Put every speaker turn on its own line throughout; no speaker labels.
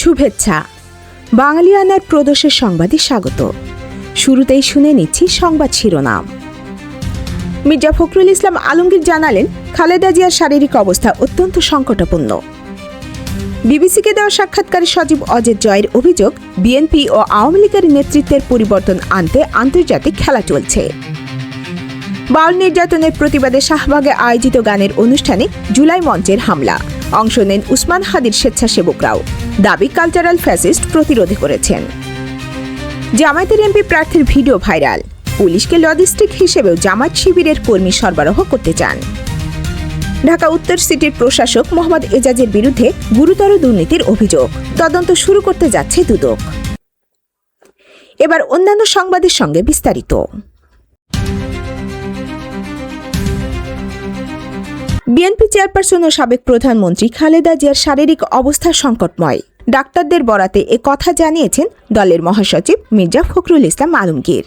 শুভেচ্ছা। বাঙালিয়ানার প্রদোষের সংবাদে স্বাগত। শুরুতেই শুনে নিচ্ছি সংবাদ শিরোনাম। মির্জা ফখরুল ইসলাম আলমগীর জানালেন, খালেদা জিয়ার শারীরিক অবস্থা অত্যন্ত সংকটাপন্ন বিবিসিকে দেওয়া সাক্ষাৎকারে সজীব অজের জয়ের অভিযোগ, বিএনপি ও আওয়ামী লীগের নেতৃত্বের পরিবর্তন আনতে আন্তর্জাতিক খেলা চলছে। বাল নির্যাতনের প্রতিবাদে শাহবাগে আয়োজিত গানের অনুষ্ঠানে জুলাই মঞ্চের হামলা। অংশ নেন উসমান হাদির স্বেচ্ছাসেবকরাও। দাবি কালচারাল ফ্যাসিস্ট প্রতিরোধ করেছেন। জামায়াতের এমপি প্রার্থীর ভিডিও ভাইরাল। পুলিশকে লজিস্টিক হিসেবেও জামায়াত শিবিরের কর্মী সরবরাহ করতে চান। ঢাকা উত্তর সিটির প্রশাসক মোহাম্মদ এজাজের বিরুদ্ধে গুরুতর দুর্নীতির অভিযোগ। তদন্ত শুরু করতে যাচ্ছে দুদক। এবার অন্যান্য সংবাদের সঙ্গে বিস্তারিত। বিএনপি চেয়ারপারসন ও সাবেক প্রধানমন্ত্রী খালেদা জিয়ার শারীরিক অবস্থা সংকটময়। ডাক্তারদের বরাতে এ কথা জানিয়েছেন দলের মহাসচিব মির্জা ফখরুল ইসলাম আলমগীর।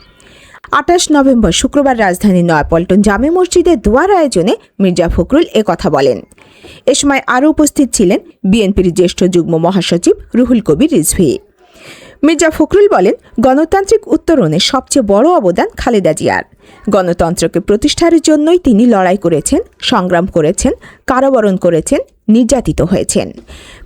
আঠাশ নভেম্বর শুক্রবার রাজধানীর নয়াপল্টন জামে মসজিদের দুয়ার আয়োজনে মির্জা ফখরুল এ কথা বলেন। এ সময় আরও উপস্থিত ছিলেন বিএনপির জ্যেষ্ঠ যুগ্ম মহাসচিব রুহুল কবির রিজভি। মির্জা ফখরুল বলেন, গণতান্ত্রিক উত্তরণে সবচেয়ে বড় অবদান খালেদা জিয়ার। গণতন্ত্রকে প্রতিষ্ঠার জন্যই তিনি লড়াই করেছেন, সংগ্রাম করেছেন, কারাবরণ করেছেন, নির্যাতিত হয়েছেন।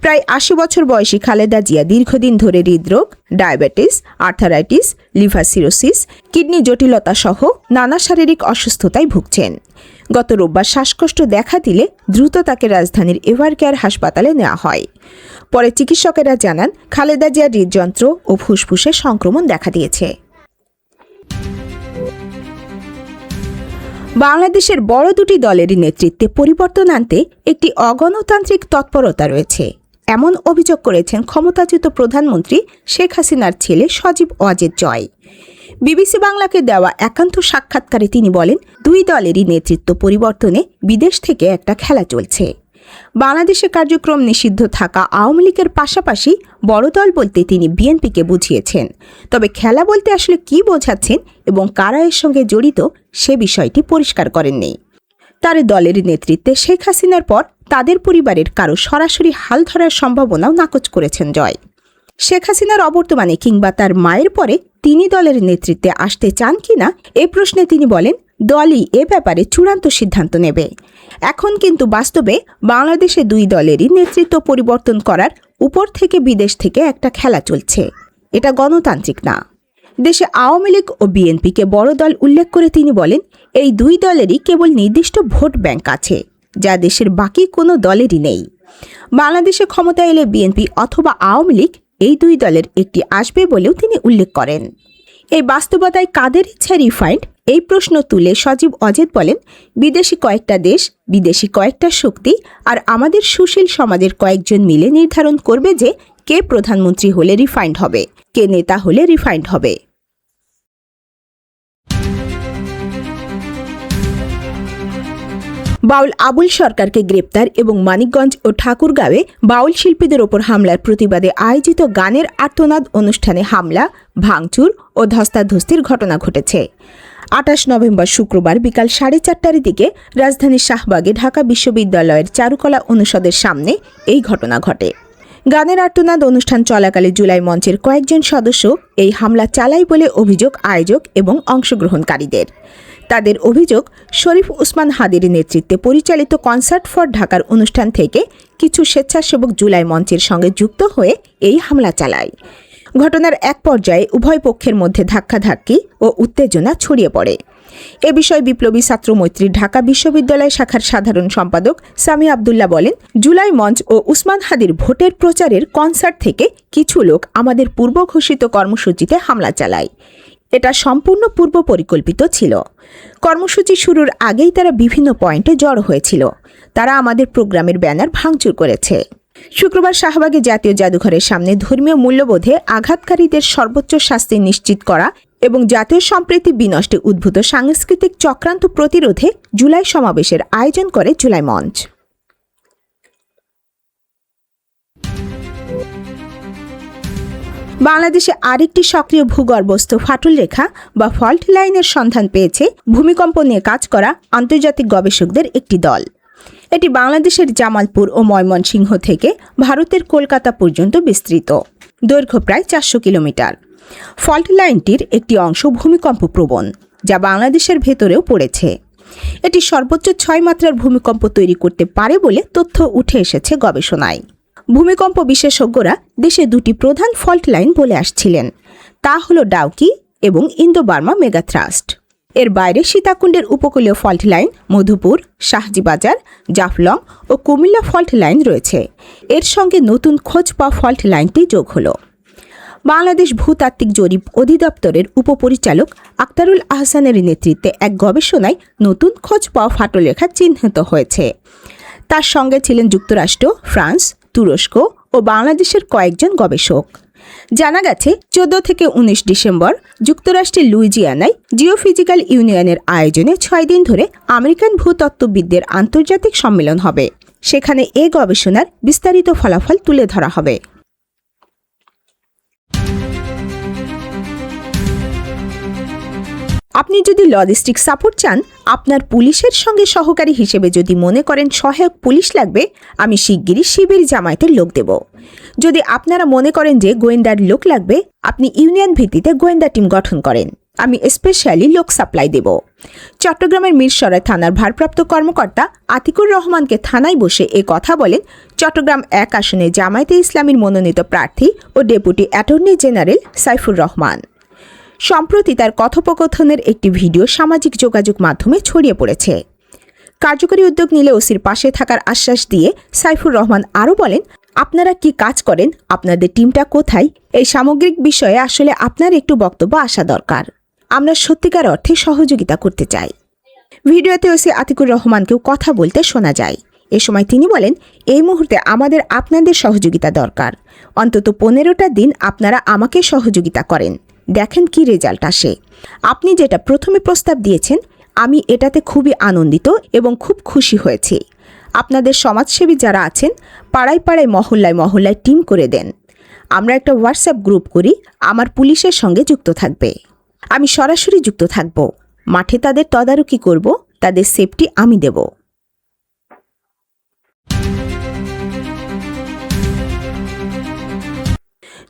প্রায় আশি বছর বয়সী খালেদা জিয়া দীর্ঘদিন ধরে হৃদরোগ, diabetes, arthritis, liver cirrhosis, kidney জটিলতা সহ নানা শারীরিক অসুস্থতায় ভুগছেন। গত রোববার শ্বাসকষ্ট দেখা দিলে দ্রুত তাকে রাজধানীর এভার কেয়ার হাসপাতালে নেওয়া হয়। পরে চিকিৎসকেরা জানান, খালেদা জিয়ার হৃদযন্ত্র ও ফুসফুসে সংক্রমণ দেখা দিয়েছে। বাংলাদেশের বড় দুটি দলেরই নেতৃত্বে পরিবর্তন আনতে একটি অগণতান্ত্রিক তৎপরতা রয়েছে। এমন অভিযোগ করেছেন ক্ষমতাচ্যুত প্রধানমন্ত্রী শেখ হাসিনার ছেলে সজীব ওয়াজেদ জয়। বিবিসি বাংলাকে দেওয়া একান্ত সাক্ষাৎকারে তিনি বলেন, দুই দলেরই নেতৃত্ব পরিবর্তনে বিদেশ থেকে একটা খেলা চলছে। বাংলাদেশে কার্যক্রম নিষিদ্ধ থাকা আওয়ামী লীগের পাশাপাশি বড় দল বলতে তিনি বিএনপিকে বুঝিয়েছেন। তবে খেলা বলতে আসলে কি বোঝাচ্ছেন এবং কারা এর সঙ্গে জড়িত সে বিষয়টি পরিষ্কার করেননি। তার দলের নেতৃত্বে শেখ হাসিনার পর তাদের পরিবারের কারও সরাসরি হাল ধরার সম্ভাবনাও নাকচ করেছেন জয়। শেখ হাসিনার অবর্তমানে কিংবা তার মায়ের পরে তিনি দলের নেতৃত্বে আসতে চান কিনা এ প্রশ্নে তিনি বলেন, দলই এ ব্যাপারে চূড়ান্ত সিদ্ধান্ত নেবে। এখন কিন্তু বাস্তবে বাংলাদেশে দুই দলেরই নেতৃত্ব পরিবর্তন করার উপর থেকে বিদেশ থেকে একটা খেলা চলছে। এটা গণতান্ত্রিক না। দেশে আওয়ামী লীগ ও বিএনপিকে বড় দল উল্লেখ করে তিনি বলেন, এই দুই দলেরই কেবল নির্দিষ্ট ভোট ব্যাংক আছে, যা দেশের বাকি কোনো দলেরই নেই। বাংলাদেশে ক্ষমতা এলে বিএনপি অথবা আওয়ামী লীগ এই দুই দলের একটি আসবে বলেও তিনি উল্লেখ করেন। এই বাস্তবতায় কাদের ইচ্ছা রিফাইন্ড? এই প্রশ্ন তুলে সজীব অজেদ বলেন, বিদেশি কয়েকটা দেশ, বিদেশি কয়েকটা শক্তি আর আমাদের সুশীল সমাজের কয়েকজন মিলে নির্ধারণ করবে যে কে প্রধানমন্ত্রী হলে রিফাইন্ড হবে, কে নেতা হলে রিফাইন্ড হবে। বাউল আবুল সরকারকে গ্রেপ্তার এবং মানিকগঞ্জ ও ঠাকুরগাঁওয়ে বাউল শিল্পীদের ওপর হামলার প্রতিবাদে আয়োজিত গানের আর্তনাদ অনুষ্ঠানে হামলা, ভাঙচুর ও ধস্তাধস্তির ঘটনা ঘটেছে। আঠাশ নভেম্বর শুক্রবার বিকাল সাড়ে চারটার দিকে রাজধানীর শাহবাগে ঢাকা বিশ্ববিদ্যালয়ের চারুকলা অনুষদের সামনে এই ঘটনা ঘটে। গানের আর্তনাদ অনুষ্ঠান চলাকালে জুলাই মঞ্চের কয়েকজন সদস্য এই হামলা চালায় বলে অভিযোগ আয়োজক এবং অংশগ্রহণকারীদের। তাদের অভিযোগ, শরীফ উসমান হাদির নেতৃত্বে পরিচালিত কনসার্ট ফর ঢাকার অনুষ্ঠান থেকে কিছু স্বেচ্ছাসেবক জুলাই মঞ্চের সঙ্গে যুক্ত হয়ে এই হামলা চালায়। ঘটনার এক পর্যায়ে উভয় পক্ষের মধ্যে ধাক্কাধাক্কি ও উত্তেজনা ছড়িয়ে পড়ে। এ বিষয়ে বিপ্লবী ছাত্র মৈত্রী ঢাকা বিশ্ববিদ্যালয় শাখার সাধারণ সম্পাদক সামি আবদুল্লাহ বলেন, জুলাই মঞ্চ ও উসমান হাদির ভোটের প্রচারের কনসার্ট থেকে কিছু লোক আমাদের পূর্ব ঘোষিত কর্মসূচিতে হামলা চালায়। এটা সম্পূর্ণ পূর্ব পরিকল্পিত ছিল। কর্মসূচি শুরুর আগেই তারা বিভিন্ন পয়েন্টে জড়ো হয়েছিল। তারা আমাদের প্রোগ্রামের ব্যানার ভাঙচুর করেছে। শুক্রবার শাহবাগে জাতীয় জাদুঘরের সামনে ধর্মীয় মূল্যবোধে আঘাতকারীদের সর্বোচ্চ শাস্তি নিশ্চিত করা এবং জাতীয় সম্প্রীতি বিনষ্টে উদ্ভূত সাংস্কৃতিক চক্রান্ত প্রতিরোধে জুলাই সমাবেশের আয়োজন করে জুলাই মঞ্চ। বাংলাদেশে আরেকটি সক্রিয় ভূগর্ভস্থ ফাটল রেখা বা ফল্ট লাইনের সন্ধান পেয়েছে ভূমিকম্প নিয়ে কাজ করা আন্তর্জাতিক গবেষকদের একটি দল। এটি বাংলাদেশের জামালপুর ও ময়মনসিংহ থেকে ভারতের কলকাতা পর্যন্ত বিস্তৃত। দৈর্ঘ্য প্রায় চারশো কিলোমিটার। ফল্ট লাইনটির একটি অংশ ভূমিকম্প প্রবণ যা বাংলাদেশের ভেতরেও পড়েছে। এটি সর্বোচ্চ ছয় মাত্রার ভূমিকম্প তৈরি করতে পারে বলে তথ্য উঠে এসেছে গবেষণায়। ভূমিকম্প বিশেষজ্ঞরা দেশে দুটি প্রধান ফল্ট লাইন বলে আসছিলেন। তা হল ডাউকি এবং ইন্দো বার্মা মেগাথ্রাস্ট। এর বাইরে সীতাকুণ্ডের উপকূলীয় ফল্ট লাইন মধুপুর, শাহজিবাজার, জাফলং ও কুমিল্লা ফল্ট লাইন রয়েছে। এর সঙ্গে নতুন খোঁজ পাওয়া ফল্ট লাইনটি যোগ হলো। বাংলাদেশ ভূতাত্ত্বিক জরিপ অধিদপ্তরের উপপরিচালক আক্তারুল আহসানের নেতৃত্বে এক গবেষণায় নতুন খোঁজ পাওয়া ফাটলেখা চিহ্নিত হয়েছে। তার সঙ্গে ছিলেন যুক্তরাষ্ট্র, ফ্রান্স তুরস্ক ও বাংলাদেশের কয়েকজন গবেষক। জানা গেছে, চোদ্দ থেকে উনিশ ডিসেম্বর যুক্তরাষ্ট্রের লুইজিয়ানায় জিওফিজিক্যাল ইউনিয়নের আয়োজনে ছয় দিন ধরে আমেরিকান ভূতত্ত্ববিদদের আন্তর্জাতিক সম্মেলন হবে। সেখানে এ গবেষণার বিস্তারিত ফলাফল তুলে ধরা হবে। আপনি যদি লজিস্টিক সাপোর্ট চান, আপনার পুলিশের সঙ্গে সহকারী হিসেবে যদি মনে করেন সহায়ক পুলিশ লাগবে, আমি শিগগিরই শিবির জামায়াতের লোক দেব। যদি আপনারা মনে করেন যে গোয়েন্দার লোক লাগবে, আপনি ইউনিয়ন ভিত্তিতে গোয়েন্দা টিম গঠন করেন। আমি স্পেশালি লোক সাপ্লাই দেব। চট্টগ্রামের মিরসরাই থানার ভারপ্রাপ্ত কর্মকর্তা আতিকুর রহমানকে থানায় বসে এ কথা বলেন চট্টগ্রাম এক আসনে জামায়াতে ইসলামীর মনোনীত প্রার্থী ও deputy attorney general Saifur Rahman. সম্প্রতি তার কথোপকথনের একটি ভিডিও সামাজিক যোগাযোগ মাধ্যমে ছড়িয়ে পড়েছে। কার্যকরী উদ্যোগ নিলে ওসির পাশে থাকার আশ্বাস দিয়ে সাইফুর রহমান আরও বলেন, আপনারা কি কাজ করেন? আপনাদের টিমটা কোথায়? এই সামগ্রিক বিষয়ে আসলে আপনার একটু বক্তব্য আসা দরকার। আমরা সত্যিকার অর্থে সহযোগিতা করতে চাই। ভিডিওতে ওসি আতিকুর রহমানকেও কথা বলতে শোনা যায়। এ সময় তিনি বলেন, এই মুহূর্তে আমাদের আপনাদের সহযোগিতা দরকার। অন্তত পনেরোটা দিন আপনারা আমাকে সহযোগিতা করেন। দেখেন কি রেজাল্ট আসে। আপনি যেটা প্রথমে প্রস্তাব দিয়েছেন, আমি এটাতে খুবই আনন্দিত এবং খুব খুশি হয়েছি। আপনাদের সমাজসেবী যারা আছেন, পাড়ায় পাড়ায়, মহল্লায় মহল্লায় টিম করে দেন। আমরা একটা হোয়াটসঅ্যাপ গ্রুপ করি, আমার পুলিশের সঙ্গে যুক্ত থাকবে। আমি সরাসরি যুক্ত থাকব। মাঠে তাদের তদারকি করব, তাদের সেফটি আমি দেব।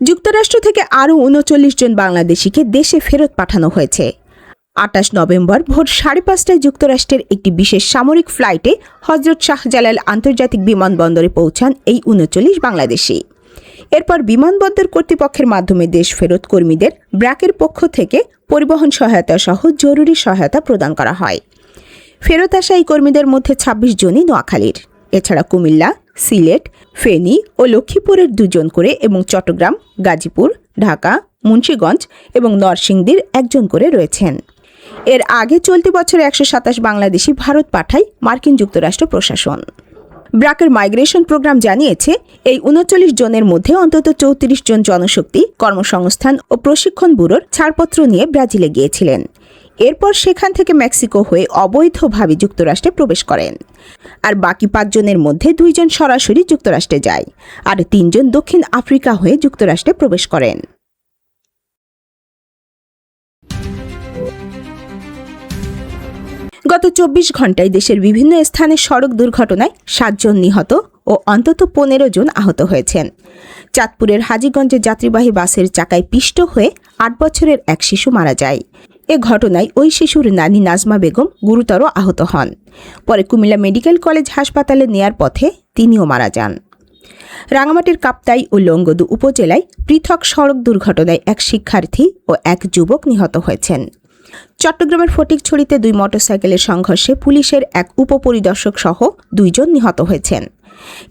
যুক্তরাষ্ট্র থেকে আরও উনচল্লিশ জন বাংলাদেশিকে দেশে ফেরত পাঠানো হয়েছে। আটাশ নভেম্বর ভোর সাড়ে পাঁচটায় যুক্তরাষ্ট্রের একটি বিশেষ সামরিক ফ্লাইটে হজরত শাহজালাল আন্তর্জাতিক বিমানবন্দরে পৌঁছান এই উনচল্লিশ বাংলাদেশি। এরপর বিমানবন্দর কর্তৃপক্ষের মাধ্যমে দেশ ফেরত কর্মীদের ব্র্যাকের পক্ষ থেকে পরিবহন সহায়তা সহ জরুরি সহায়তা প্রদান করা হয়। ফেরত আসা এই কর্মীদের মধ্যে ২৬ জনই নোয়াখালীর। এছাড়া কুমিল্লা সিলেট, ফেনী ও লক্ষ্মীপুরের দুজন করে এবং চট্টগ্রাম, গাজীপুর, ঢাকা, মুন্সীগঞ্জ এবং নরসিংদীর একজন করে রয়েছেন। এর আগে চলতি বছরে একশো সাতাশ বাংলাদেশি ভারত পাঠায় মার্কিন যুক্তরাষ্ট্র প্রশাসন। ব্রাকের মাইগ্রেশন প্রোগ্রাম জানিয়েছে, এই উনচল্লিশ জনের মধ্যে অন্তত চৌত্রিশ জন জনশক্তি, কর্মসংস্থান ও প্রশিক্ষণ ব্যুরোর ছাড়পত্র নিয়ে ব্রাজিলে গিয়েছিলেন। এরপর সেখান থেকে মেক্সিকো হয়ে অবৈধভাবে যুক্তরাষ্ট্রে প্রবেশ করেন। আর বাকি পাঁচজনের মধ্যে দুইজন সরাসরি যুক্তরাষ্ট্রে যায়, আর তিনজন দক্ষিণ আফ্রিকা হয়ে যুক্তরাষ্ট্রে প্রবেশ করেন। গত চব্বিশ ঘন্টায় দেশের বিভিন্ন স্থানে সড়ক দুর্ঘটনায় সাতজন নিহত ও অন্তত পনেরো জন আহত হয়েছেন। চাঁদপুরের হাজীগঞ্জে যাত্রীবাহী বাসের চাকায় পিষ্ট হয়ে আট বছরের এক শিশু মারা যায়। এ ঘটনায় ওই শিশুর নানি নাজমা বেগম গুরুতর আহত হন। পরে কুমিল্লা মেডিকেল কলেজ হাসপাতালে নেয়ার পথে তিনিও মারা যান। রাঙামাটির কাপ্তাই ও লঙ্গদু উপজেলায় পৃথক সড়ক দুর্ঘটনায় এক শিক্ষার্থী ও এক যুবক নিহত হয়েছেন। চট্টগ্রামের ফটিকছড়িতে দুই মোটরসাইকেলের সংঘর্ষে পুলিশের এক উপপরিদর্শক সহ দুইজন নিহত হয়েছেন।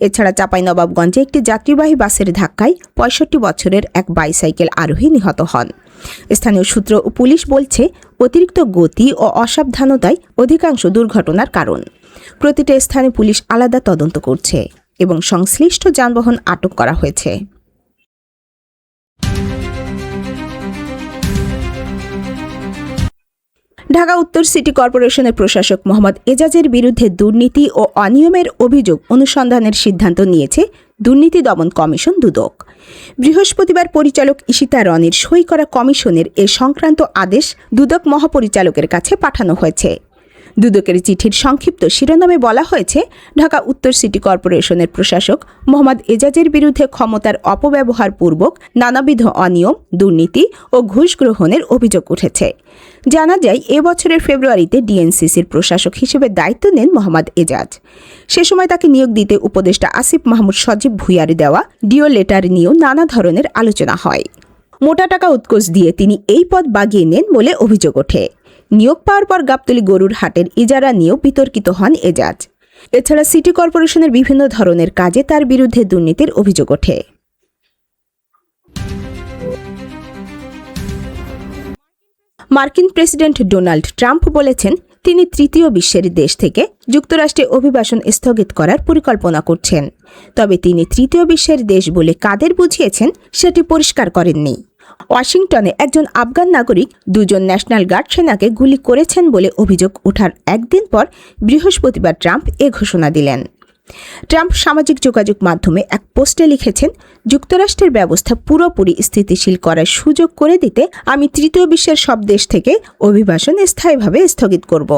এছাড়া চাঁপাইনবাবগঞ্জে একটি যাত্রীবাহী বাসের ধাক্কায় পঁয়ষট্টি বছরের এক বাইসাইকেল আরোহী নিহত হন। স্থানীয় সূত্র ও পুলিশ বলছে, অতিরিক্ত গতি ও অসাবধানতাই অধিকাংশ দুর্ঘটনার কারণ। প্রতিটা স্থানে পুলিশ আলাদা তদন্ত করছে এবং সংশ্লিষ্ট যানবাহন আটক করা হয়েছে। ঢাকা উত্তর সিটি কর্পোরেশনের প্রশাসক মোহাম্মদ এজাজের বিরুদ্ধে দুর্নীতি ও অনিয়মের অভিযোগ অনুসন্ধানের সিদ্ধান্ত নিয়েছে দুর্নীতি দমন কমিশন দুদক। বৃহস্পতিবার পরিচালক ইশিতা রনির সই করা কমিশনের এ সংক্রান্ত আদেশ দুদক মহাপরিচালকের কাছে পাঠানো হয়েছে। দুদকের চিঠির সংক্ষিপ্ত শিরোনামে বলা হয়েছে, ঢাকা উত্তর সিটি কর্পোরেশনের প্রশাসক মোহাম্মদ এজাজের বিরুদ্ধে ক্ষমতার অপব্যবহার পূর্বক নানাবিধ অনিয়ম, দুর্নীতি ও ঘুষ গ্রহণের অভিযোগ উঠেছে। জানা যায়, এ বছরের ফেব্রুয়ারিতে ডিএনসিসির প্রশাসক হিসেবে দায়িত্ব নেন মোহাম্মদ এজাজ। সে সময় তাকে নিয়োগ দিতে উপদেষ্টা আসিফ মাহমুদ সজীব ভুইয়ার দেওয়া ডিও লেটার নিয়েও নানা ধরনের আলোচনা হয়। মোটা টাকা উৎকোচ দিয়ে তিনি এই পদ বাগিয়ে নেন বলে অভিযোগ ওঠে। নিয়োগ পাওয়ার পর গাবতলী গরুর হাটের ইজারা নিয়েও বিতর্কিত হন এজাজ। এছাড়া সিটি কর্পোরেশনের বিভিন্ন ধরনের কাজে তার বিরুদ্ধে দুর্নীতির অভিযোগ ওঠে। মার্কিন প্রেসিডেন্ট ডোনাল্ড ট্রাম্প বলেছেন, তিনি তৃতীয় বিশ্বের দেশ থেকে যুক্তরাষ্ট্রে অভিবাসন স্থগিত করার পরিকল্পনা করছেন। তবে তিনি তৃতীয় বিশ্বের দেশ বলে কাদের বুঝিয়েছেন সেটি পরিষ্কার করেননি। ওয়াশিংটনে একজন আফগান নাগরিক দুজন ন্যাশনাল গার্ড সেনাকে গুলি করেছেন বলে অভিযোগ ওঠার একদিন পর বৃহস্পতিবার ট্রাম্প এ ঘোষণা দিলেন। ট্রাম্প সামাজিক যোগাযোগ মাধ্যমে এক পোস্টে লিখেছেন, যুক্তরাষ্ট্রের ব্যবস্থা পুরোপুরি স্থিতিশীল করার সুযোগ করে দিতে আমি তৃতীয় বিশ্বের সব দেশ থেকে অভিবাসন স্থায়ীভাবে স্থগিত করব।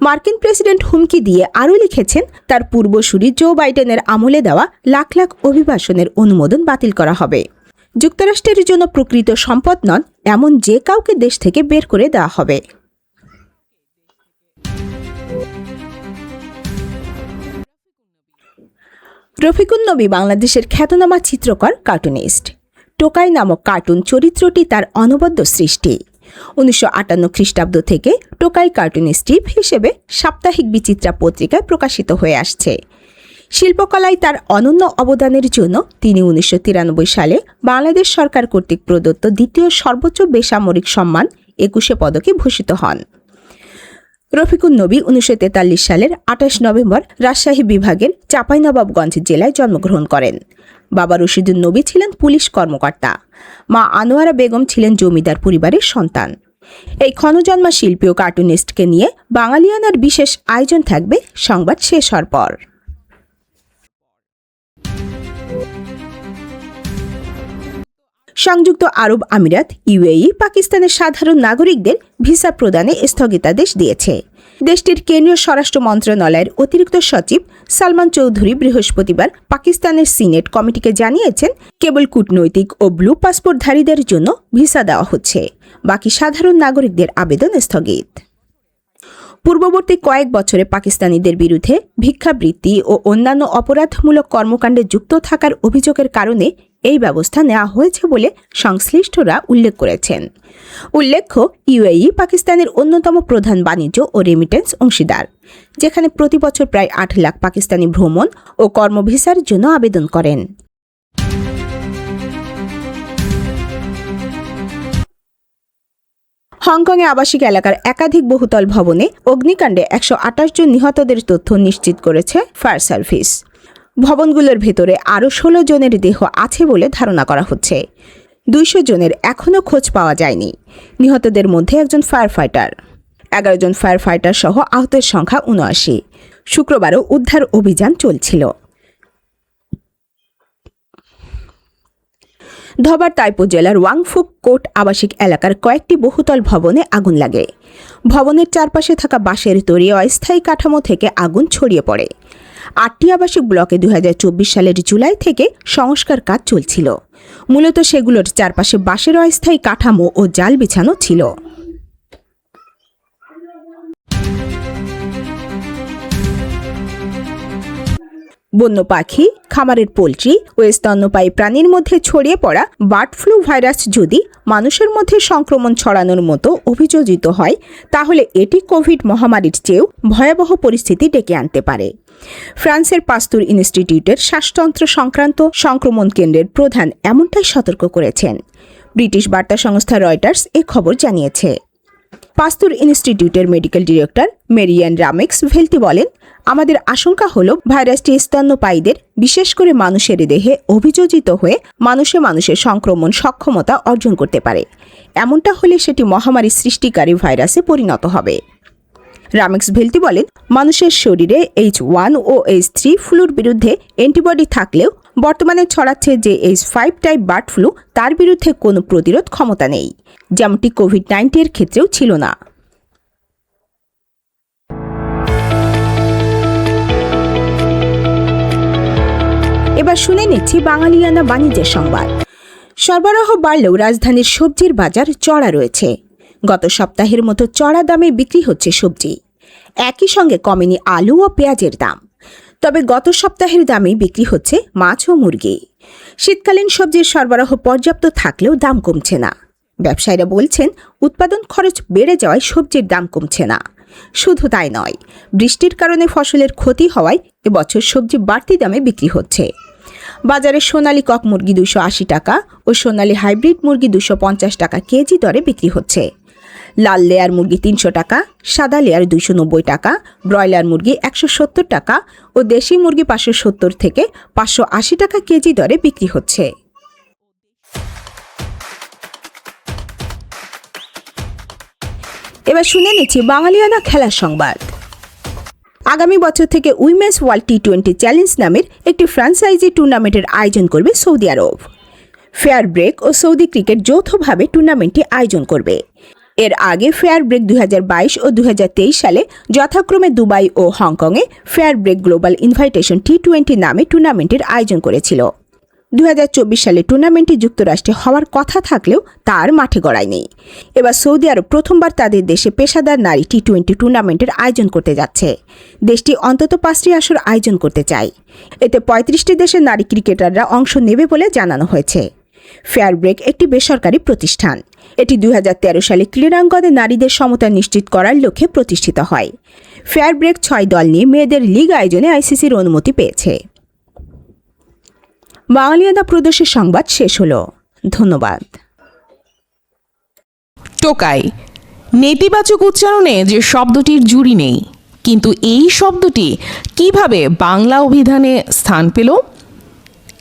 মার্কিন প্রেসিডেন্ট হুমকি দিয়ে আরও লিখেছেন, তার পূর্বসূরি জো বাইডেনের আমলে দেওয়া লাখ লাখ অভিবাসনের অনুমোদন বাতিল করা হবে। যুক্তরাষ্ট্রের জন্য প্রকৃত সম্পদ নন, এমন যে কাউকে দেশ থেকে বের করে দেওয়া হবে। রফিকুন নবী বাংলাদেশের খ্যাতনামা চিত্রকর কার্টুনিস্ট। টোকাই নামক কার্টুন চরিত্রটি তার অনবদ্য সৃষ্টি। উনিশশো আটান্ন খ্রিস্টাব্দ থেকে টোকাই কার্টুন স্ট্রিপ হিসেবে সাপ্তাহিক বিচিত্রা পত্রিকায় প্রকাশিত হয়ে আসছে। শিল্পকলায় তার অনন্য অবদানের জন্য তিনি উনিশশো তিরানব্বই সালে বাংলাদেশ সরকার কর্তৃক প্রদত্ত দ্বিতীয় সর্বোচ্চ বেসামরিক সম্মান একুশে পদকে ভূষিত হন। রফিকুন নবী উনিশশো তেতাল্লিশ সালের আঠাশ নভেম্বর রাজশাহী বিভাগের চাঁপাইনবাবগঞ্জ জেলায় জন্মগ্রহণ করেন। বাবা রশিদুল নবী ছিলেন পুলিশ কর্মকর্তা। মা আনোয়ারা বেগম ছিলেন জমিদার পরিবারের সন্তান। এই ক্ষণজন্মা শিল্পী ও কার্টুনিস্টকে নিয়ে বাঙালিয়ানার বিশেষ আয়োজন থাকবে সংবাদ শেষ হওয়ার পর। সংযুক্ত আরব আমিরাত, ইউএই, পাকিস্তানের সাধারণ নাগরিকদের ভিসা প্রদানে স্থগিতাদেশ দিয়েছে। দেশটির কেন্দ্রীয় স্বরাষ্ট্র মন্ত্রণালয়ের অতিরিক্ত সচিব সালমান চৌধুরী বৃহস্পতিবার পাকিস্তানের সিনেট কমিটিকে জানিয়েছেন, কেবল কূটনৈতিক ও ব্লু পাসপোর্টধারীদের জন্য ভিসা দেওয়া হচ্ছে, বাকি সাধারণ নাগরিকদের আবেদন স্থগিত। পূর্ববর্তী কয়েক বছরে পাকিস্তানিদের বিরুদ্ধে ভিক্ষাবৃত্তি ও অন্যান্য অপরাধমূলক কর্মকাণ্ডে যুক্ত থাকার অভিযোগের কারণে এই ব্যবস্থা নেওয়া হয়েছে বলে সংশ্লিষ্টরা উল্লেখ করেছেন। উল্লেখ্য, ইউএই পাকিস্তানের অন্যতম প্রধান বাণিজ্য ও রেমিটেন্স অংশীদার, যেখানে প্রতি বছর প্রায় আট লাখ পাকিস্তানি ভ্রমণ ও কর্মভিসার জন্য আবেদন করেন। হংকংয়ে আবাসিক এলাকার একাধিক বহুতল ভবনে অগ্নিকাণ্ডে একশো আঠাশ জন নিহতদের তথ্য নিশ্চিত করেছে ফায়ার সার্ভিস। ভবনগুলোর ভেতরে আরও ষোলো জনের দেহ আছে বলে ধারণা করা হচ্ছে। দুইশো জনের এখনও খোঁজ পাওয়া যায়নি। নিহতদের মধ্যে একজন ফায়ার ফাইটার এগারো জন ফায়ার ফাইটার সহ আহতের সংখ্যা উনআশি। শুক্রবারও উদ্ধার অভিযান চলছিল। ধবার তাইপো জেলার ওয়াংফুক কোট আবাসিক এলাকার কয়েকটি বহুতল ভবনে আগুন লাগে। ভবনের চারপাশে থাকা বাঁশের তৈরি অস্থায়ী কাঠামো থেকে আগুন ছড়িয়ে পড়ে। আটটি আবাসিক ব্লকে দুই হাজার চব্বিশ সালের জুলাই থেকে সংস্কার কাজ চলছিল। মূলত সেগুলোর চারপাশে বাঁশের অস্থায়ী কাঠামো ও জাল বিছানো ছিল। বন্য পাখি, খামারের পোলট্রি ও স্তন্যপায়ী প্রাণীর মধ্যে ছড়িয়ে পড়া বার্ড ফ্লু ভাইরাস যদি মানুষের মধ্যে সংক্রমণ ছড়ানোর মতো অভিযোজিত হয়, তাহলে এটি কোভিড মহামারীর চেয়েও ভয়াবহ পরিস্থিতি ডেকে আনতে পারে। ফ্রান্সের পাস্তুর ইনস্টিটিউটের শ্বাসতন্ত্র সংক্রান্ত সংক্রমণ কেন্দ্রের প্রধান এমনটাই সতর্ক করেছেন। ব্রিটিশ বার্তা সংস্থা রয়টার্স এ খবর জানিয়েছে। পাস্তুর ইনস্টিটিউটের মেডিকেল ডিরেক্টর মেরিয়ান রামেক্স ভেলতি বলেন, আমাদের আশঙ্কা হল ভাইরাসটি স্তন্যপায়ীদের, বিশেষ করে মানুষের দেহে অভিযোজিত হয়ে মানুষে মানুষের সংক্রমণ সক্ষমতা অর্জন করতে পারে। এমনটা হলে সেটি মহামারী সৃষ্টিকারী ভাইরাসে পরিণত হবে। রামেক্স ভেলতি বলেন, মানুষের শরীরে এইচ ওয়ান ও এইচ থ্রি ফ্লুর বিরুদ্ধে অ্যান্টিবডি থাকলেও বর্তমানে ছড়াচ্ছে যে H five type bird flu তার বিরুদ্ধে কোনো প্রতিরোধ ক্ষমতা নেই। যেমনটি কোভিড নাইন্টিনের ক্ষেত্রেও ছিল না। এবার শুনে নিচ্ছি বাঙালিয়ানা বাণিজ্যের সংবাদ। সরবরাহ বাড়লেও রাজধানীর সবজির বাজার চড়া রয়েছে। গত সপ্তাহের মতো চড়া দামে বিক্রি হচ্ছে সবজি। একই সঙ্গে কমেনি আলু ও পেঁয়াজের দাম। তবে গত সপ্তাহের দামে বিক্রি হচ্ছে মাছ ও মুরগি। শীতকালীন সবজির সরবরাহ পর্যাপ্ত থাকলেও দাম কমছে না। ব্যবসায়ীরা বলছেন, উৎপাদন খরচ বেড়ে যাওয়ায় সবজির দাম কমছে না। শুধু তাই নয়, বৃষ্টির কারণে ফসলের ক্ষতি হওয়ায় এবছর সবজি বাড়তি দামে বিক্রি হচ্ছে। বাজারে সোনালী কক মুরগি দুশো আশি টাকা ও সোনালি হাইব্রিড মুরগি দুশো পঞ্চাশ টাকা কেজি দরে বিক্রি হচ্ছে। লাল লেয়ার মুরগি তিনশো টাকা, সাদা লেয়ার দুইশো নব্বই টাকা, ব্রয়লার মুরগি একশো সত্তর টাকা ও দেশি মুরগি পাঁচশো সত্তর থেকে পাঁচশো আশি টাকা কেজি দরে বিক্রি হচ্ছে। এবার শুনে নিচ্ছি বাঙালিয়ানা খেলার সংবাদ। আগামী বছর থেকে women's world T twenty challenge নামের একটি ফ্রাঞ্চাইজি টুর্নামেন্টের আয়োজন করবে সৌদি আরব। ফেয়ার ব্রেক ও সৌদি ক্রিকেট যৌথভাবে টুর্নামেন্টটি আয়োজন করবে। এর আগে ফেয়ার ব্রেক দুই হাজার বাইশ ও দুই হাজার তেইশ সালে যথাক্রমে দুবাই ও হংকংয়ে fair break global invitation T twenty নামে টুর্নামেন্টের আয়োজন করেছিল। দুই হাজার চব্বিশ সালে টুর্নামেন্টটি যুক্তরাষ্ট্রে হওয়ার কথা থাকলেও তার মাঠে গড়ায়নি এবার সৌদি আরব প্রথমবার তাদের দেশে পেশাদার নারী টি টোয়েন্টি টুর্নামেন্টের আয়োজন করতে যাচ্ছে। দেশটি অন্তত পাঁচটি আসর আয়োজন করতে চায়। এতে পঁয়ত্রিশটি দেশের নারী ক্রিকেটাররা অংশ নেবে বলে জানানো হয়েছে। ফেয়ার ব্রেক একটি বেসরকারি প্রতিষ্ঠান। এটি দুই হাজার তেরো সালে ক্রীড়াঙ্গনে নারীদের সমতা নিশ্চিত করার লক্ষ্যে প্রতিষ্ঠিত হয়। ফেয়ার ব্রেক ছয় দল নিয়ে মেয়েদের লিগ আয়োজনে আইসিসির অনুমতি পেয়েছে। বাঙালিয়ানা প্রদেশের সংবাদ শেষ হলো। ধন্যবাদ।
টোকাই, নেতিবাচক উচ্চারণে যে শব্দটির জুড়ি নেই, কিন্তু এই শব্দটি কীভাবে বাংলা অভিধানে স্থান পেল?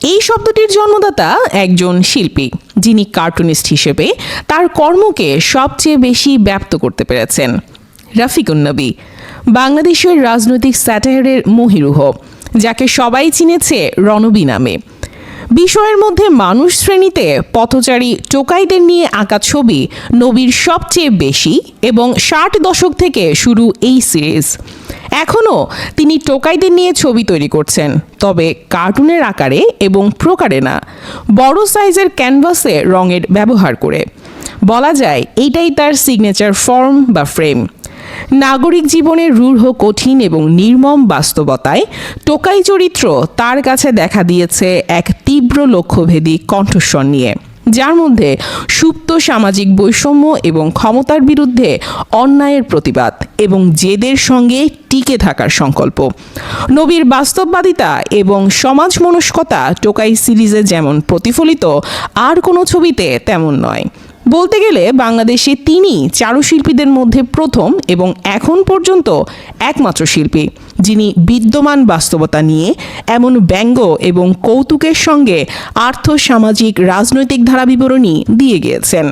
এই শব্দটির জন্মদাতা একজন শিল্পী, যিনি কার্টুনিস্ট হিসেবে তার কর্মকে সবচেয়ে বেশি ব্যপ্ত করতে পেরেছেন রাফিকুন্নবী বাংলাদেশের রাজনৈতিক স্যাটায়ারের মহিরুহ, যাকে সবাই চিনেছে রণবী নামে। বিষয়ের মধ্যে মানুষ শ্রেণীতে পথচারী টোকাইদের নিয়ে আঁকা ছবি নবীর সবচেয়ে বেশি এবং ষাট দশক থেকে শুরু এই সিরিজ। এখনও তিনি টোকাইদের নিয়ে ছবি তৈরি করছেন, তবে কার্টুনের আকারে এবং প্রকারে না, বড় সাইজের ক্যানভাসে রঙের ব্যবহার করে। বলা যায়, এইটাই তার সিগনেচার ফর্ম বা ফ্রেম নাগরিক জীবনের রূঢ়, কঠিন এবং নির্মম বাস্তবতায় টোকাই চরিত্র তার কাছে দেখা দিয়েছে এক তীব্র লক্ষ্যভেদী কণ্ঠস্বর নিয়ে, যার মধ্যে সুপ্ত সামাজিক বৈষম্য এবং ক্ষমতার বিরুদ্ধে অন্যায়ের প্রতিবাদ এবং জেদের সঙ্গে টিকে থাকার সংকল্প। নবীর বাস্তববাদিতা এবং সমাজ মনস্কতা টোকাই সিরিজে যেমন প্রতিফলিত, আর কোনো ছবিতে তেমন নয়। বলতে গেলে বাংলাদেশে তিনি চারুশিল্পীদের মধ্যে প্রথম এবং এখন পর্যন্ত একমাত্র শিল্পী, যিনি বিদ্যমান বাস্তবতা নিয়ে এমন ব্যঙ্গ এবং কৌতুকের সঙ্গে আর্থ সামাজিক রাজনৈতিক ধারা বিবরণী দিয়ে গিয়েছেন।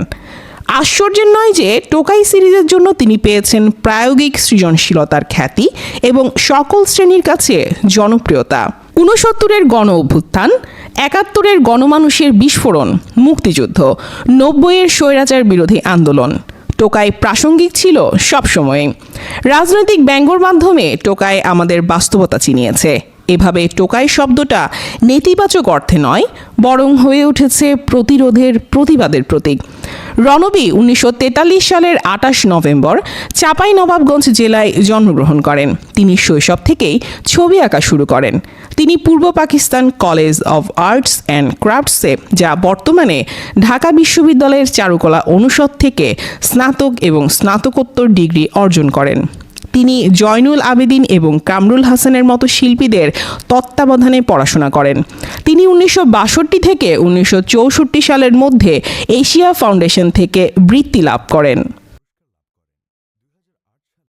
আশ্চর্যের নয় যে টোকাই সিরিজের জন্য তিনি পেয়েছেন প্রায়োগিক সৃজনশীলতার খ্যাতি এবং সকল শ্রেণির কাছে জনপ্রিয়তা। ঊনসত্তরের গণ অভ্যুত্থান, একাত্তরের গণমানুষের বিস্ফোরণ, মুক্তিযুদ্ধ, নব্বইয়ের স্বৈরাচার বিরোধী আন্দোলন। টোকাই প্রাসঙ্গিক ছিল সবসময়। রাজনৈতিক ব্যঙ্গর মাধ্যমে টোকাই আমাদের বাস্তবতা চিনিয়েছে। এভাবে টোকাই শব্দটা নেতিবাচক অর্থে নয়, বরং হয়ে উঠেছে প্রতিরোধের প্রতিবাদের প্রতীক। রণবী উনিশশো তেতাল্লিশ সালের আটাশ নভেম্বর চাপাই নবাবগঞ্জ জেলায় জন্মগ্রহণ করেন। তিনি শৈশব থেকেই ছবি আঁকা শুরু করেন। তিনি পূর্ব Pakistan college of arts and ক্রাফটসে, যা বর্তমানে ঢাকা বিশ্ববিদ্যালয়ের চারুকলা অনুষদ থেকে স্নাতক এবং স্নাতকোত্তর ডিগ্রি অর্জন করেন। তিনি জয়নুল আবেদিন এবং কামরুল হাসানের মতো শিল্পীদের তত্ত্বাবধানে পড়াশোনা করেন। তিনি উনিশশো বাষট্টি থেকে উনিশশো চৌষট্টি সালের মধ্যে এশিয়া ফাউন্ডেশন থেকে বৃত্তি লাভ করেন।